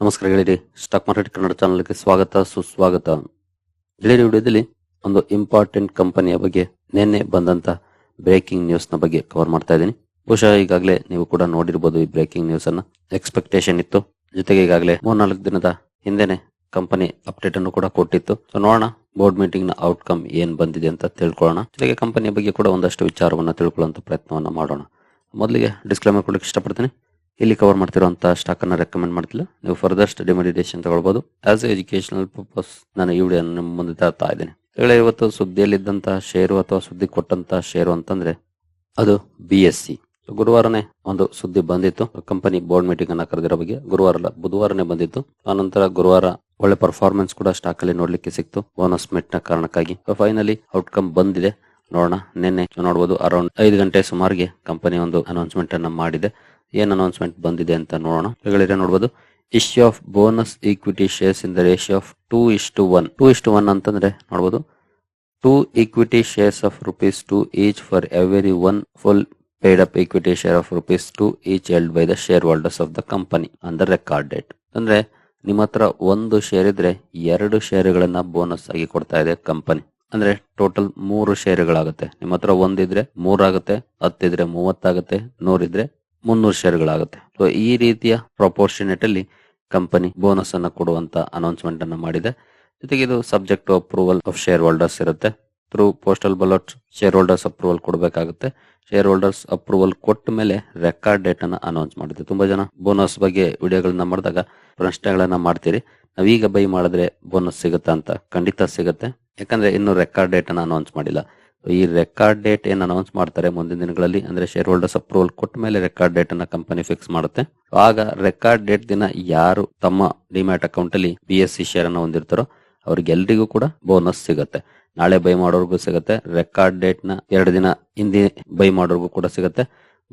ನಮಸ್ಕಾರ ಗೆಳೆಯರಿ stock market Kannada ಚಾನಲ್ಗೆ ಸ್ವಾಗತ, ಸುಸ್ವಾಗತ. ಗೆಳೆಯರಿ ವಿಡಿಯೋದಲ್ಲಿ ಒಂದು ಇಂಪಾರ್ಟೆಂಟ್ ಕಂಪನಿಯ ಬಗ್ಗೆ, ನಿನ್ನೆ ಬಂದಂತ ಬ್ರೇಕಿಂಗ್ ನ್ಯೂಸ್ನ ಬಗ್ಗೆ ಕವರ್ ಮಾಡ್ತಾ ಇದ್ದೀನಿ. ಬಹುಶಃ ಈಗಾಗಲೇ ನೀವು ಕೂಡ ನೋಡಿರ್ಬೋದು ಈ ಬ್ರೇಕಿಂಗ್ ನ್ಯೂಸ್ ಅನ್ನ. ಎಕ್ಸ್ಪೆಕ್ಟೇಷನ್ ಇತ್ತು. ಜೊತೆಗೆ ಈಗಾಗಲೇ ಮೂರ್ನಾಲ್ಕು ದಿನದ ಹಿಂದೆನೆ ಕಂಪನಿ ಅಪ್ಡೇಟ್ ಅನ್ನು ಕೂಡ ಕೊಟ್ಟಿತ್ತು. ಸೊ ನೋಡೋಣ ಬೋರ್ಡ್ ಮೀಟಿಂಗ್ನ ಔಟ್ಕಮ್ ಏನ್ ಬಂದಿದೆ ಅಂತ ತಿಳ್ಕೊಳ್ಳೋಣ. ಜೊತೆಗೆ ಕಂಪನಿಯ ಬಗ್ಗೆ ಕೂಡ ಒಂದಷ್ಟು ವಿಚಾರವನ್ನ ತಿಳ್ಕೊಳ್ಳುವಂತ ಪ್ರಯತ್ನವನ್ನ ಮಾಡೋಣ. ಮೊದಲಿಗೆ ಡಿಸ್ಕ್ಲೈಮರ್ ಕೊಡಕ್ಕೆ ಇಷ್ಟಪಡ್ತೀನಿ. ಇಲ್ಲಿ ಕವರ್ ಮಾಡ್ತಿರುವಂತಹ ಸ್ಟಾಕ್ ಅನ್ನ ರೆಕಮೆಂಡ್ ಮಾಡ್ತಿಲ್ಲ. ನೀವು ಫರ್ದರ್ ಸ್ಟಡಿ ಮೆಡಿಟೇಷನ್ ತಗೊಳ್ಬಹುದು ಆಸ್ ಎ ಎಜುಕೇಶನಲ್ ಪರ್ಪಸ್ ನಾನು ಈ ವಿಡಿಯೋ ನಿಮ್ಮ ಮುಂದೆ ತರ್ತಾ ಇದ್ದೇನೆ. ಹೇಳಿ, ಇವತ್ತು ಸುದ್ದಿಯಲ್ಲಿದ್ದಂತಹ ಷೇರು ಅಥವಾ ಸುದ್ದಿ ಕೊಟ್ಟಂತಹ ಷೇರು ಅಂತಂದ್ರೆ ಅದು ಬಿ ಎಸ್ ಸಿ ಗುರುವಾರನೇ ಒಂದು ಸುದ್ದಿ ಬಂದಿತ್ತು. ಕಂಪನಿ ಬೋರ್ಡ್ ಮೀಟಿಂಗ್ ಅನ್ನ ಕರೆದಿರೋ ಬಗ್ಗೆ ಗುರುವಾರ ಬುಧವಾರನೇ ಬಂದಿತ್ತು. ಆನಂತರ ಗುರುವಾರ ಒಳ್ಳೆ ಪರ್ಫಾರ್ಮೆನ್ಸ್ ಕೂಡ ಸ್ಟಾಕ್ ಅಲ್ಲಿ ನೋಡ್ಲಿಕ್ಕೆ ಸಿಕ್ತು. ಬೋನಸ್ ಮೆಟ್ನ ಕಾರಣಕ್ಕಾಗಿ. ಫೈನಲಿ ಔಟ್ಕಮ್ ಬಂದಿದೆ. ನೋಡೋಣ. ನಿನ್ನೆ ನೋಡಬಹುದು ಅರೌಂಡ್ ಐದು ಗಂಟೆ ಸುಮಾರಿಗೆ ಕಂಪನಿ ಒಂದು ಅನೌನ್ಸ್ಮೆಂಟ್ ಅನ್ನ ಮಾಡಿದೆ. ಏನ್ ಅನೌನ್ಸ್ಮೆಂಟ್ ಬಂದಿದೆ ಅಂತ ನೋಡೋಣ. ನೋಡಬಹುದು issue of bonus equity shares in the ratio of two is to one two is to one ಅಂತಂದ್ರೆ ನೋಡಬಹುದು two equity shares of rupees two each for every one full paid up equity share of rupees two each held by the share holders of the company ಅಂದ್ರೆ record date ಅಂದ್ರೆ ನಿಮ್ಮ ಹತ್ರ ಒಂದು share ಇದ್ರೆ ಎರಡು ಶೇರುಗಳನ್ನ ಬೋನಸ್ ಆಗಿ ಕೊಡ್ತಾ ಇದೆ ಕಂಪನಿ ಅಂದ್ರೆ ಟೋಟಲ್ ಮೂರು ಶೇರುಗಳಾಗುತ್ತೆ ನಿಮ್ಮ ಹತ್ರ ಒಂದಿದ್ರೆ ಮೂರಾಗುತ್ತೆ ಹತ್ತಿದ್ರೆ ಮೂವತ್ತಾಗುತ್ತೆ, ನೂರಿದ್ರೆ ಮುನ್ನೂರು ಶೇರ್ಗಳಾಗುತ್ತೆ ಸೊ ಈ ರೀತಿಯ ಪ್ರೊಪೋರ್ಷನೇಟ್ ಅಲ್ಲಿ ಕಂಪನಿ ಬೋನಸ್ ಅನ್ನ ಕೊಡುವಂತ ಅನೌನ್ಸ್ಮೆಂಟ್ ಅನ್ನು ಮಾಡಿದೆ. ಜೊತೆಗೆ ಇದು subject to approval of share holders ಇರುತ್ತೆ. Through postal ballot share holders approval ಕೊಡಬೇಕಾಗುತ್ತೆ. ಶೇರ್ ಹೋಲ್ಡರ್ಸ್ ಅಪ್ರೂವಲ್ ಕೊಟ್ಟ ಮೇಲೆ ರೆಕಾರ್ಡ್ ಡೇಟ್ ಅನ್ನ ಅನೌನ್ಸ್ ಮಾಡಿದೆ. ತುಂಬಾ ಜನ ಬೋನಸ್ ಬಗ್ಗೆ ವಿಡಿಯೋಗಳನ್ನ ಮಾಡಿದಾಗ ಪ್ರಶ್ನೆಗಳನ್ನ ಮಾಡ್ತೀರಿ. ನಾವೀಗ ಬೈ ಮಾಡಿದ್ರೆ ಬೋನಸ್ ಸಿಗುತ್ತಾ ಅಂತ ಖಂಡಿತ ಸಿಗುತ್ತೆ. ಯಾಕಂದ್ರೆ ಇನ್ನು ರೆಕಾರ್ಡ್ ಡೇಟ್ ಅನ್ನ ಅನೌನ್ಸ್ ಮಾಡಿಲ್ಲ. ಈ ರೆಕಾರ್ಡ್ ಡೇಟ್ ಏನ್ ಅನೌನ್ಸ್ ಮಾಡ್ತಾರೆ ಮುಂದಿನ ದಿನಗಳಲ್ಲಿ, ಅಂದ್ರೆ ಶೇರ್ ಹೋಲ್ಡರ್ಸ್ ಅಪ್ರೂವಲ್ ಕೊಟ್ಟ ಮೇಲೆ ರೆಕಾರ್ಡ್ ಡೇಟ್ ಅನ್ನ ಕಂಪನಿ ಫಿಕ್ಸ್ ಮಾಡುತ್ತೆ. ಆಗ ರೆಕಾರ್ಡ್ ಡೇಟ್ ದಿನ ಯಾರು ತಮ್ಮ ಡಿಮ್ಯಾಟ್ ಅಕೌಂಟ್ ಅಲ್ಲಿ ಬಿ ಎಸ್ ಸಿ ಶೇರ್ ಅನ್ನ ಹೊಂದಿರ್ತಾರೋ, ಅವ್ರಿಗೆಲ್ರಿಗೂ ಕೂಡ ಬೋನಸ್ ಸಿಗುತ್ತೆ. ನಾಳೆ ಬೈ ಮಾಡೋರ್ಗೂ ಸಿಗುತ್ತೆ ರೆಕಾರ್ಡ್ ಡೇಟ್ನ ಎರಡು ದಿನ ಹಿಂದಿ ಬೈ ಮಾಡೋರ್ಗೂ ಕೂಡ ಸಿಗುತ್ತೆ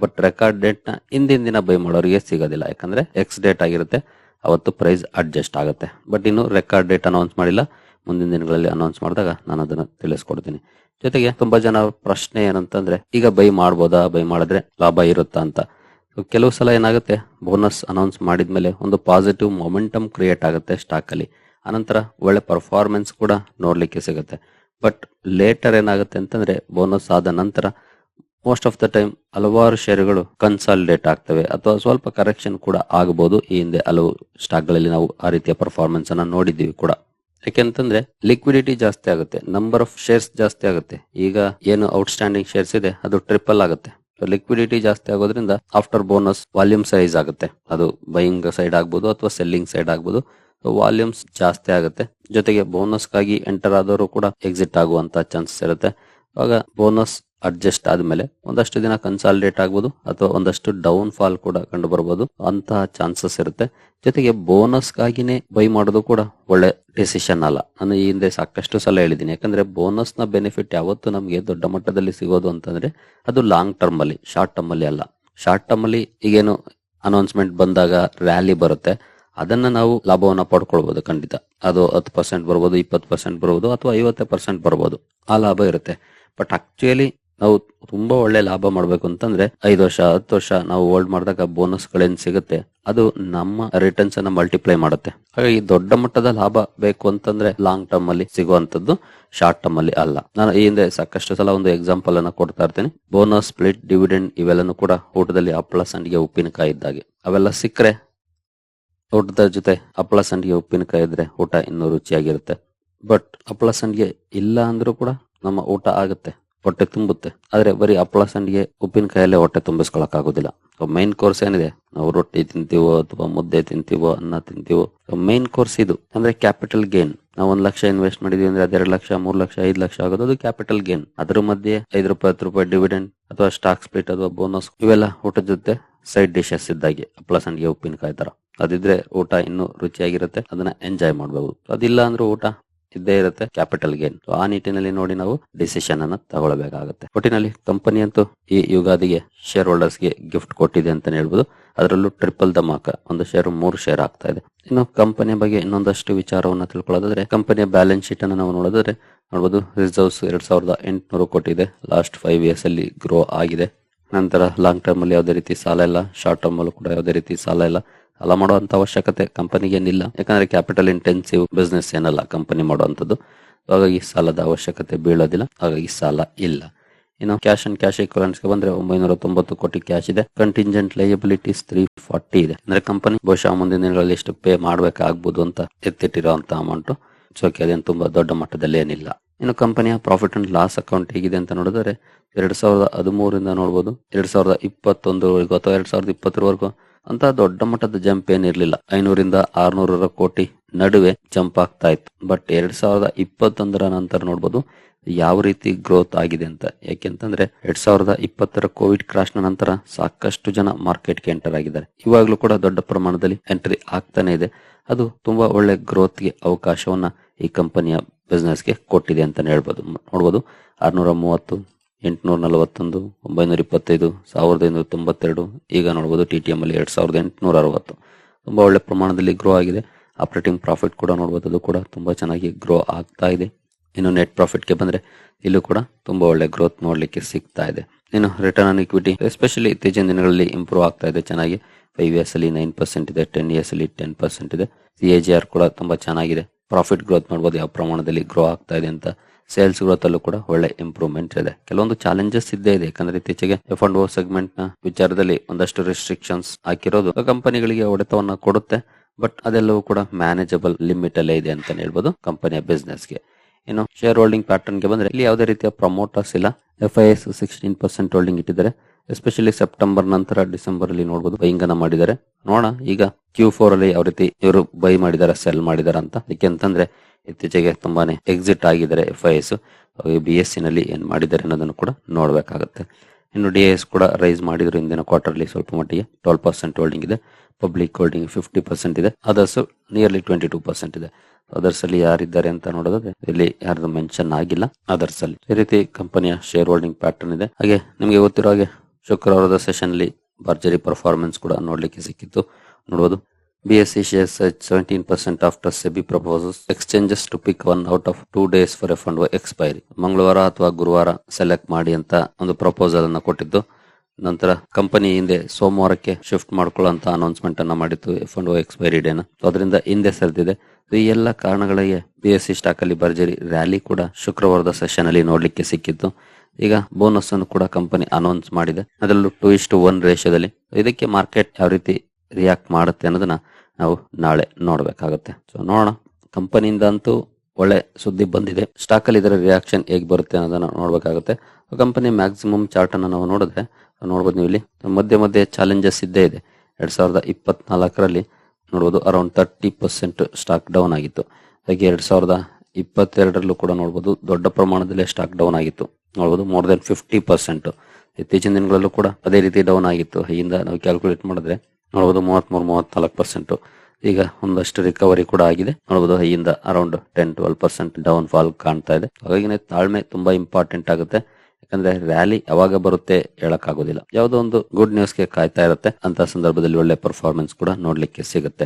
ಬಟ್ ರೆಕಾರ್ಡ್ ಡೇಟ್ನ ಹಿಂದಿನ ದಿನ ಬೈ ಮಾಡೋರಿಗೆ ಸಿಗೋದಿಲ್ಲ. ಯಾಕಂದ್ರೆ ಎಕ್ಸ್ ಡೇಟ್ ಆಗಿರುತ್ತೆ, ಅವತ್ತು ಪ್ರೈಸ್ ಅಡ್ಜಸ್ಟ್ ಆಗುತ್ತೆ. ಬಟ್ ಇನ್ನು ರೆಕಾರ್ಡ್ ಡೇಟ್ ಅನೌನ್ಸ್ ಮಾಡಿಲ್ಲ, ಮುಂದಿನ ದಿನಗಳಲ್ಲಿ ಅನೌನ್ಸ್ ಮಾಡಿದಾಗ ನಾನು ಅದನ್ನ ತಿಳಿಸ್ಕೊಡ್ತೀನಿ. ಜೊತೆಗೆ ತುಂಬಾ ಜನ ಪ್ರಶ್ನೆ ಏನಂತಂದ್ರೆ, ಈಗ ಬೈ ಮಾಡ್ಬೋದಾ? ಬೈ ಮಾಡಿದ್ರೆ ಲಾಭ ಇರುತ್ತಾ ಅಂತ. ಕೆಲವು ಸಲ ಏನಾಗುತ್ತೆ, ಬೋನಸ್ ಅನೌನ್ಸ್ ಮಾಡಿದ್ಮೇಲೆ ಒಂದು ಪಾಸಿಟಿವ್ ಮೊಮೆಂಟಮ್ ಕ್ರಿಯೇಟ್ ಆಗುತ್ತೆ ಸ್ಟಾಕ್ ಅಲ್ಲಿ. ಅನಂತರ ಒಳ್ಳೆ ಪರ್ಫಾರ್ಮೆನ್ಸ್ ಕೂಡ ನೋಡ್ಲಿಕ್ಕೆ ಸಿಗುತ್ತೆ. ಬಟ್ ಲೇಟರ್ ಏನಾಗುತ್ತೆ ಅಂತಂದ್ರೆ, ಬೋನಸ್ ಆದ ನಂತರ ಮೋಸ್ಟ್ ಆಫ್ ದ ಟೈಮ್ ಹಲವಾರು ಷೇರುಗಳು ಕನ್ಸಾಲಿಡೇಟ್ ಆಗ್ತವೆ. ಅಥವಾ ಸ್ವಲ್ಪ ಕರೆಕ್ಷನ್ ಕೂಡ ಆಗಬಹುದು ಈ ಹಿಂದೆ ಹಲವು ಸ್ಟಾಕ್ಗಳಲ್ಲಿ ನಾವು ಆ ರೀತಿಯ ಪರ್ಫಾರ್ಮೆನ್ಸ್ ಅನ್ನ ನೋಡಿದ್ದೀವಿ ಕೂಡ. ಯಾಕೆಂತಂದ್ರೆ ಲಿಕ್ವಿಡಿಟಿ ಜಾಸ್ತಿ ಆಗುತ್ತೆ ನಂಬರ್ ಆಫ್ ಶೇರ್ಸ್ ಜಾಸ್ತಿ ಆಗುತ್ತೆ. ಈಗ ಏನು ಔಟ್ ಸ್ಟ್ಯಾಂಡಿಂಗ್ ಶೇರ್ಸ್ ಇದೆ, ಅದು ಟ್ರಿಪಲ್ ಆಗುತ್ತೆ. ಲಿಕ್ವಿಡಿಟಿ ಜಾಸ್ತಿ ಆಗೋದ್ರಿಂದ ಆಫ್ಟರ್ ಬೋನಸ್ ವಾಲ್ಯೂಮ್ ಸೈಜ್ ಆಗುತ್ತೆ. ಅದು ಬೈಯಿಂಗ್ ಸೈಡ್ ಆಗ್ಬೋದು ಅಥವಾ ಸೆಲ್ಲಿಂಗ್ ಸೈಡ್ ಆಗ್ಬೋದು. ವಾಲ್ಯೂಮ್ಸ್ ಜಾಸ್ತಿ ಆಗುತ್ತೆ. ಜೊತೆಗೆ ಬೋನಸ್ಗಾಗಿ ಎಂಟರ್ ಆದವರು ಕೂಡ ಎಕ್ಸಿಟ್ ಆಗುವಂತ ಚಾನ್ಸಸ್ ಇರುತ್ತೆ. ಆಗ ಬೋನಸ್ ಅಡ್ಜಸ್ಟ್ ಆದ್ಮೇಲೆ ಒಂದಷ್ಟು ದಿನ ಕನ್ಸಾಲಿಡೇಟ್ ಆಗ್ಬೋದು ಅಥವಾ ಒಂದಷ್ಟು ಡೌನ್ ಫಾಲ್ ಕೂಡ ಕಂಡು ಬರಬಹುದು ಅಂತಹ ಚಾನ್ಸಸ್ ಇರುತ್ತೆ. ಜೊತೆಗೆ ಬೋನಸ್ ಗಾಗಿನೇ ಬೈ ಮಾಡೋದು ಕೂಡ ಒಳ್ಳೆ ಡಿಸಿಷನ್ ಅಲ್ಲ. ನಾನು ಈ ಹಿಂದೆ ಸಾಕಷ್ಟು ಸಲ ಹೇಳಿದ್ದೀನಿ. ಯಾಕಂದ್ರೆ ಬೋನಸ್ನ ಬೆನಿಫಿಟ್ ಯಾವತ್ತು ನಮಗೆ ದೊಡ್ಡ ಮಟ್ಟದಲ್ಲಿ ಸಿಗೋದು ಅಂತಂದ್ರೆ ಅದು ಲಾಂಗ್ ಟರ್ಮ್ ಅಲ್ಲಿ ಶಾರ್ಟ್ ಟರ್ಮ್ ಅಲ್ಲಿ ಅಲ್ಲ. ಶಾರ್ಟ್ ಟರ್ಮ್ ಅಲ್ಲಿ ಈಗೇನು ಅನೌನ್ಸ್ಮೆಂಟ್ ಬಂದಾಗ ರ್ಯಾಲಿ ಬರುತ್ತೆ. ಅದನ್ನ ನಾವು ಲಾಭವನ್ನ ಪಡ್ಕೊಳ್ಬಹುದು ಖಂಡಿತ. ಅದು ಹತ್ತು ಪರ್ಸೆಂಟ್ ಬರ್ಬೋದು, ಇಪ್ಪತ್ತು ಪರ್ಸೆಂಟ್ ಬರ್ಬೋದು ಅಥವಾ ಐವತ್ತು ಪರ್ಸೆಂಟ್ ಬರ್ಬೋದು. ಆ ಲಾಭ ಇರುತ್ತೆ. ಬಟ್ ಆಕ್ಚುಲಿ ನಾವು ತುಂಬಾ ಒಳ್ಳೆ ಲಾಭ ಮಾಡ್ಬೇಕು ಅಂತಂದ್ರೆ ಐದು ವರ್ಷ, ಹತ್ತು ವರ್ಷ ನಾವು ಹೋಲ್ಡ್ ಮಾಡಿದಾಗ ಬೋನಸ್ ಗಳೇನ್ ಸಿಗುತ್ತೆ. ಅದು ನಮ್ಮ ರಿಟರ್ನ್ಸ್ ಅನ್ನ ಮಲ್ಟಿಪ್ಲೈ ಮಾಡುತ್ತೆ. ಹಾಗಾಗಿ ದೊಡ್ಡ ಮಟ್ಟದ ಲಾಭ ಬೇಕು ಅಂತಂದ್ರೆ ಲಾಂಗ್ ಟರ್ಮ್ ಅಲ್ಲಿ ಸಿಗುವಂತದ್ದು ಶಾರ್ಟ್ ಟರ್ಮ್ ಅಲ್ಲಿ ಅಲ್ಲ. ನಾನು ಈ ಹಿಂದೆ ಸಾಕಷ್ಟು ಸಲ ಒಂದು ಎಕ್ಸಾಂಪಲ್ ಅನ್ನ ಕೊಡ್ತಾ ಇರ್ತೀನಿ. ಬೋನಸ್ ಸ್ಪ್ಲಿಟ್ ಡಿವಿಡೆಂಡ್ ಇವೆಲ್ಲನೂ ಕೂಡ ಊಟದಲ್ಲಿ ಹಪ್ಪಳ ಸಂಡಿಗೆ ಉಪ್ಪಿನಕಾಯಿ ಇದ್ದಾಗೆ. ಅವೆಲ್ಲ ಸಿಕ್ಕರೆ ಊಟದ ಜೊತೆ ಹಪ್ಪಳ ಸಂಡಿಗೆ ಉಪ್ಪಿನಕಾಯಿ ಇದ್ರೆ ಊಟ ಇನ್ನೂ ರುಚಿಯಾಗಿರುತ್ತೆ. ಬಟ್ ಹಪ್ಪಳ ಸಂಡಿಗೆ ಇಲ್ಲ ಅಂದ್ರೂ ಕೂಡ ನಮ್ಮ ಊಟ ಆಗುತ್ತೆ. ಹೊಟ್ಟೆ ತುಂಬುತ್ತೆ. ಆದ್ರೆ ಬರೀ ಹಪ್ಪಳ ಸಂಡಿಗೆ ಉಪ್ಪಿನಕಾಯಲ್ಲೇ ಹೊಟ್ಟೆ ತುಂಬಿಸ್ಕೊಳಕ್ಕಾಗೋದಿಲ್ಲ. ಮೈನ್ ಕೋರ್ಸ್ ಏನಿದೆ? ನಾವು ರೊಟ್ಟಿ ತಿಂತೀವೋ ಅಥವಾ ಮುದ್ದೆ ತಿಂತೀವೋ, ಅನ್ನ ತಿಂತೀವೋ? ಮೈನ್ ಕೋರ್ಸ್ ಇದು. ಅಂದ್ರೆ ಕ್ಯಾಪಿಟಲ್ ಗೇನ್ ನಾವು ಒಂದ್ ಲಕ್ಷ ಇನ್ವೆಸ್ಟ್ ಮಾಡಿದೀವಿ ಅಂದ್ರೆ ಅದೆರಡು ಲಕ್ಷ, ಮೂರ್ ಲಕ್ಷ, ಐದ್ ಲಕ್ಷ ಆಗೋದು ಅದು ಕ್ಯಾಪಿಟಲ್ ಗೇನ್ ಅದ್ರ ಮಧ್ಯೆ ಐದು ರೂಪಾಯಿ, ಹತ್ತು ರೂಪಾಯಿ ಡಿವಿಡೆಂಡ್ ಅಥವಾ ಸ್ಟಾಕ್ ಸ್ಪ್ಲಿಟ್ ಅಥವಾ ಬೋನಸ್ ಇವೆಲ್ಲ ಊಟದ ಜೊತೆ ಸೈಡ್ ಡಿಶಸ್ ಇದ್ದಾಗೆ ಹಪ್ಪಳ ಸಂಡಿಗೆ ಉಪ್ಪಿನಕಾಯಿ ತರ. ಅದಿದ್ರೆ ಊಟ ಇನ್ನೂ ರುಚಿಯಾಗಿರುತ್ತೆ, ಅದನ್ನ ಎಂಜಾಯ್ ಮಾಡಬಹುದು ಅದಿಲ್ಲ ಅಂದ್ರೆ ಊಟ ಇದ್ದೇ ಇರುತ್ತೆ ಕ್ಯಾಪಿಟಲ್ ಗೇನ್. ಆ ನಿಟ್ಟಿನಲ್ಲಿ ನೋಡಿ ನಾವು ಡಿಸಿಷನ್ ಅನ್ನ ತಗೊಳ್ಬೇಕಾಗುತ್ತೆ. ಒಟ್ಟಿನಲ್ಲಿ ಕಂಪನಿ ಅಂತೂ ಈ ಯುಗಾದಿಗೆ ಶೇರ್ ಹೋಲ್ಡರ್ಸ್ಗೆ ಗಿಫ್ಟ್ ಕೊಟ್ಟಿದೆ ಅಂತಾನೆ ಹೇಳ್ಬೋದು. ಅದರಲ್ಲೂ ಟ್ರಿಪಲ್ ದಮಾಕ ಒಂದು ಶೇರ್ ಮೂರು ಶೇರ್ ಆಗ್ತಾ ಇದೆ. ಇನ್ನು ಕಂಪನಿಯ ಬಗ್ಗೆ ಇನ್ನೊಂದಷ್ಟು ವಿಚಾರವನ್ನು ತಿಳ್ಕೊಳ್ಳೋದಾದ್ರೆ ಕಂಪನಿಯ ಬ್ಯಾಲೆನ್ಸ್ ಶೀಟ್ ಅನ್ನು ನಾವು ನೋಡೋದಾದ್ರೆ ನೋಡಬಹುದು ರಿಸರ್ವ್ಸ್ ಎರಡ್ ಸಾವಿರದ ಎಂಟುನೂರು ಕೋಟಿ ಇದೆ. ಲಾಸ್ಟ್ ಫೈವ್ ಇಯರ್ಸ್ ಅಲ್ಲಿ ಗ್ರೋ ಆಗಿದೆ. ನಂತರ ಲಾಂಗ್ ಟರ್ಮ್ ಅಲ್ಲಿ ಯಾವುದೇ ರೀತಿ ಸಾಲ ಇಲ್ಲ ಶಾರ್ಟ್ ಟರ್ಮ್ ಅಲ್ಲೂ ಕೂಡ ಯಾವುದೇ ರೀತಿ ಸಾಲ ಇಲ್ಲ. ಸಾಲ ಮಾಡುವಂತ ಅವಶ್ಯಕತೆ ಕಂಪನಿಗೆ ಏನಿಲ್ಲ. ಯಾಕಂದ್ರೆ ಕ್ಯಾಪಿಟಲ್ ಇಂಟೆನ್ಸಿವ್ ಬಿಸ್ನೆಸ್ ಏನಲ್ಲ ಕಂಪನಿ ಮಾಡುವಂತದ್ದು ಹಾಗಾಗಿ ಸಾಲದ ಅವಶ್ಯಕತೆ ಬೀಳೋದಿಲ್ಲ, ಹಾಗಾಗಿ ಸಾಲ ಇಲ್ಲ. ಇನ್ನು ಕ್ಯಾಶ್ ಅಂಡ್ ಕ್ಯಾಶ್ಗೆ ಬಂದ್ರೆ ಒಂಬೈನೂರ ತೊಂಬತ್ತು ಕೋಟಿ ಕ್ಯಾಶ್ ಇದೆ. ಕಂಟಿಂಜೆಂಟ್ ಲಯಬಿಲಿಟೀಸ್ ತ್ರೀ ಫಾರ್ಟಿ ಇದೆ. ಅಂದ್ರೆ ಕಂಪನಿ ಬಹುಶಃ ಮುಂದಿನ ದಿನಗಳಲ್ಲಿ ಎಷ್ಟು ಪೇ ಮಾಡ್ಬೇಕಾಗ್ಬೋದು ಅಂತ ಎತ್ತಿಟ್ಟಿರುವಂತಹ ಅಮೌಂಟ್ ಸೊ ಅದೇನು ತುಂಬಾ ದೊಡ್ಡ ಮಟ್ಟದಲ್ಲಿ ಏನಿಲ್ಲ. ಇನ್ನು ಕಂಪನಿಯ ಪ್ರಾಫಿಟ್ ಅಂಡ್ ಲಾಸ್ ಅಕೌಂಟ್ ಹೇಗಿದೆ ಅಂತ ನೋಡಿದರೆ, ಎರಡು ಸಾವಿರದ ಹದಿಮೂರಿಂದ ನೋಡಬಹುದು ಎರಡು ಸಾವಿರದ ಇಪ್ಪತ್ತೊಂದರವರೆಗೂ ಅಥವಾ ಎರಡು ಸಾವಿರದ ಇಪ್ಪತ್ತರವರೆಗೂ ಅಂತ ದೊಡ್ಡ ಮಟ್ಟದ ಜಂಪ್ ಏನಿರಲಿಲ್ಲ. ಐನೂರಿಂದ ಆರ್ನೂರರ ಕೋಟಿ ನಡುವೆ ಜಂಪ್ ಆಗ್ತಾ ಇತ್ತು. ಬಟ್ ಎರಡು ಸಾವಿರದ ಇಪ್ಪತ್ತೊಂದರ ನಂತರ ನೋಡಬಹುದು ಯಾವ ರೀತಿ ಗ್ರೋತ್ ಆಗಿದೆ ಅಂತ. ಯಾಕೆಂತಂದ್ರೆ, ಎರಡ್ ಸಾವಿರದ ಇಪ್ಪತ್ತರ ಕೋವಿಡ್ ಕ್ರಾಶ್ ನಂತರ ಸಾಕಷ್ಟು ಜನ ಮಾರ್ಕೆಟ್ಗೆ ಎಂಟರ್ ಆಗಿದ್ದಾರೆ. ಇವಾಗಲೂ ಕೂಡ ದೊಡ್ಡ ಪ್ರಮಾಣದಲ್ಲಿ ಎಂಟ್ರಿ ಆಗ್ತಾನೆ ಇದೆ. ಅದು ತುಂಬಾ ಒಳ್ಳೆ ಗ್ರೋತ್ಗೆ ಅವಕಾಶವನ್ನ ಈ ಕಂಪನಿಯ ಬಿಸ್ನೆಸ್ಗೆ ಕೊಟ್ಟಿದೆ ಅಂತಲೇ ಹೇಳ್ಬೋದು. ನೋಡ್ಬೋದು ಆರುನೂರ ಮೂವತ್ತು ಎಂಟುನೂರ ನಲವತ್ತೊಂದು ಒಂಬೈನೂರ ಇಪ್ಪತ್ತೈದು ಸಾವಿರದ ಐನೂರ ತೊಂಬತ್ತೆರಡು ಈಗ ನೋಡ್ಬೋದು ಟಿ ಟಿ ಎಮ್ಮಲ್ಲಿ ಅಲ್ಲಿ ಎರಡ್ ಸಾವಿರದ ಎಂಟುನೂರ ಅರವತ್ತು ತುಂಬ ಒಳ್ಳೆ ಪ್ರಮಾಣದಲ್ಲಿ ಗ್ರೋ ಆಗಿದೆ. ಆಪರೇಟಿಂಗ್ ಪ್ರಾಫಿಟ್ ಕೂಡ ನೋಡ್ಬೋದು, ಅದು ಕೂಡ ತುಂಬ ಚೆನ್ನಾಗಿ ಗ್ರೋ ಆಗ್ತಾ ಇದೆ. ಇನ್ನು ನೆಟ್ ಪ್ರಾಫಿಟ್ಗೆ ಬಂದರೆ ಇಲ್ಲೂ ಕೂಡ ತುಂಬ ಒಳ್ಳೆ ಗ್ರೋತ್ ನೋಡಲಿಕ್ಕೆ ಸಿಗ್ತಾ ಇದೆ. ಇನ್ನು ರಿಟರ್ನ್ ಆನ್ ಇಕ್ವಿಟಿ ಎಸ್ಪೆಷಲಿ ಇತ್ತೀಚಿನ ದಿನಗಳಲ್ಲಿ ಇಂಪ್ರೂವ್ ಆಗ್ತಾ ಇದೆ ಚೆನ್ನಾಗಿ. ಫೈವ್ ಇಯರ್ಸ್ ಅಲ್ಲಿ ನೈನ್ ಪರ್ಸೆಂಟ್ ಇದೆ ಟೆನ್ ಇಯರ್ಸ್ ಅಲ್ಲಿ ಟೆನ್ ಪರ್ಸೆಂಟ್ ಇದೆ. ಸಿ ಎ ಜಿ ಆರ್ ಕೂಡ ತುಂಬ ಚೆನ್ನಾಗಿದೆ. ಪ್ರಾಫಿಟ್ ಗ್ರೋತ್ ಮಾಡ್ಬೋದು, ಯಾವ ಪ್ರಮಾಣದಲ್ಲಿ ಗ್ರೋ ಆಗ್ತಾ ಇದೆ ಅಂತ ಸೇಲ್ಸ್ ಗ್ರೋತ್ ಅಲ್ಲೂ ಕೂಡ ಒಳ್ಳೆ ಇಂಪ್ರೂವ್ಮೆಂಟ್ ಇದೆ. ಕೆಲವೊಂದು ಚಾಲೆಂಜಸ್ ಇದ್ದೇ ಇದೆ, ಯಾಕಂದ್ರೆ ಇತ್ತೀಚೆಗೆ ಎಫ್ ಅಂಡ್ ಓ ಸೆಗ್ಮೆಂಟ್ನ ವಿಚಾರದಲ್ಲಿ ಒಂದಷ್ಟು ರೆಸ್ಟ್ರಿಕ್ಷನ್ಸ್ ಹಾಕಿರೋದು ಕಂಪನಿಗಳಿಗೆ ಹೊಡೆತವನ್ನ ಕೊಡುತ್ತೆ ಬಟ್ ಅದೆಲ್ಲವೂ ಕೂಡ ಮ್ಯಾನೇಜಬಲ್ ಲಿಮಿಟ್ ಅಲ್ಲೇ ಇದೆ ಅಂತ ಹೇಳ್ಬೋದು ಕಂಪನಿಯ ಬಿಸ್ನೆಸ್ಗೆ ಇನ್ನು ಶೇರ್ ಹೋಲ್ಡಿಂಗ್ ಪ್ಯಾಟರ್ನ್ಗೆ ಬಂದ್ರೆ ಇಲ್ಲಿ ಯಾವುದೇ ರೀತಿಯ ಪ್ರಮೋಟರ್ಸ್ ಇಲ್ಲ. F I S sixteen percent holding ಇಟ್ಟಿದ್ದಾರೆ. ಎಸ್ಪೆಷಲಿ ಸೆಪ್ಟೆಂಬರ್ ನಂತರ ಡಿಸೆಂಬರ್ ಅಲ್ಲಿ ನೋಡಬಹುದು ಬೈಂಗನ ಮಾಡಿದ್ದಾರೆ. ನೋಡೋಣ, ಈಗ ಕ್ಯೂ ಫೋರ್ ಅಲ್ಲಿ ಯಾವ ರೀತಿ ಇವರು ಬೈ ಮಾಡಿದಾರ ಸೆಲ್ ಮಾಡಿದಾರ ಅಂತ. ಯಾಕೆಂತಂದ್ರೆ ಇತ್ತೀಚೆಗೆ ತುಂಬಾನೇ ಎಕ್ಸಿಟ್ ಆಗಿದ್ದಾರೆ F I S B S C ನಲ್ಲಿ ಏನ್ ಮಾಡಿದ್ದಾರೆ ಅನ್ನೋದನ್ನು ಕೂಡ ನೋಡಬೇಕಾಗುತ್ತೆ. ಇನ್ನು ಡಿ ಎಸ್ ಕೂಡ ರೈಸ್ ಮಾಡಿದ್ರು ಇಂದಿನ ಅಲ್ಲಿ ಸ್ವಲ್ಪ ಮಟ್ಟಿಗೆ. ಟ್ವೆಲ್ ಪರ್ಸೆಂಟ್ ಹೋಲ್ಡಿಂಗ್ ಇದೆ. ಪಬ್ಲಿಕ್ ಹೋಲ್ಡಿಂಗ್ ಫಿಫ್ಟಿ ಪರ್ಸೆಂಟ್ ಇದೆ. Others nearly twenty two percent ಇದೆ ಅದರ್ಸ್ ಅಲ್ಲಿ ಯಾರಿದ್ದಾರೆ ಅಂತ ನೋಡೋದಾದ್ರೆ ಇಲ್ಲಿ ಯಾರ್ದು ಮೆನ್ಷನ್ ಆಗಿಲ್ಲ. ಅದರ್ಸ್ ಅಲ್ಲಿ ಈ ರೀತಿ ಕಂಪನಿಯ ಶೇರ್ ಹೋಲ್ಡಿಂಗ್ ಪ್ಯಾಟರ್ನ್ ಇದೆ. ಹಾಗೆ ನಿಮಗೆ ಗೊತ್ತಿರೋ ಹಾಗೆ ಶುಕ್ರವಾರದ ಸೆಷನ್ಲಿ ಭರ್ಜರಿ ಪರ್ಫಾರ್ಮೆನ್ಸ್ ಕೂಡ ನೋಡಲಿಕ್ಕೆ ಸಿಕ್ಕಿತ್ತು. ನೋಡಬಹುದು BSE shares at 17% after SEBI proposes exchanges to pick one out of two days for F and O expiry. ಮಂಗಳವಾರ ಅಥವಾ ಗುರುವಾರ ಸೆಲೆಕ್ಟ್ ಮಾಡಿ ಅಂತ ಒಂದು ಪ್ರಪೋಸಲ್ ಅನ್ನು ಕೊಟ್ಟಿದ್ದು. ನಂತರ ಕಂಪನಿ ಹಿಂದೆ ಸೋಮವಾರಕ್ಕೆ ಶಿಫ್ಟ್ ಮಾಡ್ಕೊಳ್ಳೋಂತ ಅನೌನ್ಸ್ಮೆಂಟ್ ಅನ್ನ ಮಾಡಿತ್ತು. ಎಫ್ ಅಂಡ್ ಎಕ್ಸ್ಪೈರಿ ಡೇನ ಅದರಿಂದ ಹಿಂದೆ ಸರಿದಿದೆ. ಈ ಎಲ್ಲ ಕಾರಣಗಳಿಗೆ ಬಿ ಎಸ್ ಸಿ ಸ್ಟಾಕ್ ಅಲ್ಲಿ ಭರ್ಜರಿ ರ್ಯಾಲಿ ಕೂಡ ಶುಕ್ರವಾರದ ಸೆಷನ್ ಅಲ್ಲಿ ನೋಡ್ಲಿಕ್ಕೆ ಸಿಕ್ಕಿತ್ತು. ಈಗ ಬೋನಸ್ ಅನ್ನು ಕೂಡ ಕಂಪನಿ ಅನೌನ್ಸ್ ಮಾಡಿದೆ. ಅದರಲ್ಲೂ ಟೂ ಇಷ್ಟು ಒನ್ ರೇಷದಲ್ಲಿ ಇದಕ್ಕೆ ಮಾರ್ಕೆಟ್ ಯಾವ ರೀತಿ ರಿಯಾಕ್ಟ್ ಮಾಡುತ್ತೆ ಅನ್ನೋದನ್ನ ನಾವು ನಾಳೆ ನೋಡಬೇಕಾಗುತ್ತೆ. ಸೊ ನೋಡೋಣ. ಕಂಪನಿಯಿಂದ ಅಂತೂ ಒಳ್ಳೆ ಸುದ್ದಿ ಬಂದಿದೆ. ಸ್ಟಾಕ್ ಅಲ್ಲಿ ಇದರ ರಿಯಾಕ್ಷನ್ ಹೇಗೆ ಬರುತ್ತೆ ಅನ್ನೋದನ್ನ ನೋಡಬೇಕಾಗುತ್ತೆ. ಕಂಪನಿ ಮ್ಯಾಕ್ಸಿಮಮ್ ಚಾರ್ಟ್ ಅನ್ನು ನಾವು ನೋಡಿದ್ರೆ, ನೋಡ್ಬೋದು ನೀವು ಇಲ್ಲಿ. ಮಧ್ಯೆ ಮಧ್ಯೆ ಚಾಲೆಂಜಸ್ ಇದ್ದೇ ಇದೆ. ಎರಡ್ ಸಾವಿರದ ಇಪ್ಪತ್ನಾಲ್ಕರಲ್ಲಿ ನೋಡ್ಬೋದು around thirty percent stock down ಆಗಿತ್ತು. ಹಾಗೆ ಎರಡ್ ಸಾವಿರದ ಇಪ್ಪತ್ತೆರಡರಲ್ಲೂ ಕೂಡ ನೋಡ್ಬೋದು ದೊಡ್ಡ ಪ್ರಮಾಣದಲ್ಲಿ ಸ್ಟಾಕ್ ಡೌನ್ ಆಗಿತ್ತು. ನೋಡ್ಬೋದು ಮೋರ್ ದೆನ್ ಫಿಫ್ಟಿ ಪರ್ಸೆಂಟ್ ಇತ್ತೀಚಿನ ದಿನಗಳಲ್ಲೂ ಕೂಡ ಅದೇ ರೀತಿ ಡೌನ್ ಆಗಿತ್ತು. ಹೈಯಿಂದ ನಾವು ಕ್ಯಾಲ್ಕುಲೇಟ್ ಮಾಡಿದ್ರೆ ನೋಡ್ಬೋದು, ಮೂವತ್ಮೂರು, ಮೂವತ್ನಾಲ್ಕು ಪರ್ಸೆಂಟ್ ಈಗ ಒಂದಷ್ಟು ರಿಕವರಿ ಕೂಡ ಆಗಿದೆ. ನೋಡಬಹುದು ಹೈಯಿಂದ around ten twelve percent down fall ಕಾಣ್ತಾ ಇದೆ. ಹಾಗಾಗಿ ತಾಳ್ಮೆ ತುಂಬಾ ಇಂಪಾರ್ಟೆಂಟ್ ಆಗುತ್ತೆ. ಯಾಕಂದ್ರೆ ರ್ಯಾಲಿ ಯಾವಾಗ ಬರುತ್ತೆ ಹೇಳಕ್ಕಾಗೋದಿಲ್ಲ. ಯಾವುದೋ ಒಂದು ಗುಡ್ ನ್ಯೂಸ್ಗೆ ಕಾಯ್ತಾ ಇರುತ್ತೆ. ಅಂತ ಸಂದರ್ಭದಲ್ಲಿ ಒಳ್ಳೆ ಪರ್ಫಾರ್ಮೆನ್ಸ್ ಕೂಡ ನೋಡ್ಲಿಕ್ಕೆ ಸಿಗುತ್ತೆ.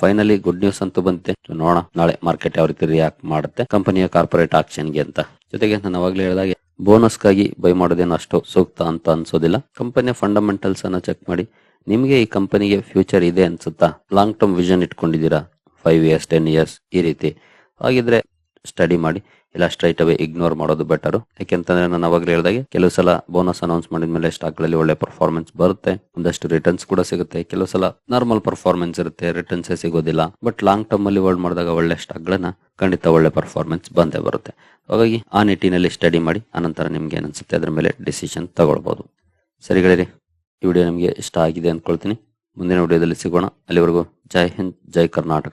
ಫೈನಲಿ ಗುಡ್ ನ್ಯೂಸ್ ಅಂತೂ ಬಂತೆ ನೋಡೋಣ, ನಾಳೆ ಮಾರ್ಕೆಟ್ ಯಾವ ರೀತಿ ರಿಯಾಕ್ಟ್ ಮಾಡುತ್ತೆ. ಕಂಪನಿಯ ಕಾರ್ಪೊರೇಟ್ ಆಕ್ಷನ್ಗೆ ಅಂತ. ಜೊತೆಗೆ ನಾನು ಅವಾಗಲೇ ಹೇಳಿದಾಗೆ ಬೋನಸ್ಗಾಗಿ ಬೈ ಮಾಡೋದೇನು ಅಷ್ಟು ಸೂಕ್ತ ಅಂತ ಅನ್ಸೋದಿಲ್ಲ. ಕಂಪನಿಯ ಫಂಡಮೆಂಟಲ್ಸ್ ಅನ್ನ ಚೆಕ್ ಮಾಡಿ, ನಿಮಗೆ ಈ ಕಂಪನಿಗೆ ಫ್ಯೂಚರ್ ಇದೆ ಅನ್ಸುತ್ತಾ? ಲಾಂಗ್ ಟರ್ಮ್ ವಿಷನ್ ಇಟ್ಕೊಂಡಿದ್ದೀರಾ? ಫೈವ್ ಇಯರ್ಸ್ ಟೆನ್ ಇಯರ್ಸ್ ಈ ರೀತಿ. ಹಾಗಿದ್ರೆ ಸ್ಟಡಿ ಮಾಡಿ, ಇಲ್ಲ ಸ್ಟ್ರೈಟ್ ಅವೇ ಇಗ್ನೋರ್ ಮಾಡೋದು ಬೆಟರ್ ಯಾಕೆಂತಂದ್ರೆ ನಾನು ಅವಾಗಲೇ ಹೇಳಿದಾಗೆ, ಕೆಲವು ಸಲ ಬೋನಸ್ ಅನೌನ್ಸ್ ಮಾಡಿದ್ಮೇಲೆ ಸ್ಟಾಕ್ಗಳಲ್ಲಿ ಒಳ್ಳೆ ಪರ್ಫಾರ್ಮೆನ್ಸ್ ಬರುತ್ತೆ, ಒಂದಷ್ಟು ರಿಟರ್ನ್ಸ್ ಕೂಡ ಸಿಗುತ್ತೆ. ಕೆಲವು ಸಲ ನಾರ್ಮಲ್ ಪರ್ಫಾರ್ಮೆನ್ಸ್ ಇರುತ್ತೆ ರಿಟರ್ನ್ಸ್ ಸಿಗೋದಿಲ್ಲ. ಬಟ್ ಲಾಂಗ್ ಟರ್ಮ್ ಅಲ್ಲಿ ಹೋಲ್ಡ್ ಮಾಡಿದಾಗ ಒಳ್ಳೆ ಸ್ಟಾಕ್ ಗಳನ್ನ ಖಂಡಿತ ಒಳ್ಳೆ ಪರ್ಫಾರ್ಮೆನ್ಸ್ ಬಂದೇ ಬರುತ್ತೆ. ಹಾಗಾಗಿ ಆ ನಿಟ್ಟಿನಲ್ಲಿ ಸ್ಟಡಿ ಮಾಡಿ, ಆನಂತರ ನಿಮ್ಗೆ ಏನನ್ಸುತ್ತೆ ಅದ್ರ ಮೇಲೆ ಡಿಸಿಷನ್ ತಗೊಳ್ಬಹುದು ಸರಿಗಳಿರಿ ಈ ವಿಡಿಯೋ ನಿಮಗೆ ಇಷ್ಟ ಆಗಿದೆ ಅಂದ್ಕೊಳ್ತೀನಿ. ಮುಂದಿನ ವಿಡಿಯೋದಲ್ಲಿ ಸಿಗೋಣ. ಅಲ್ಲಿವರೆಗೂ ಜೈ ಹಿಂದ್, ಜೈ ಕರ್ನಾಟಕ.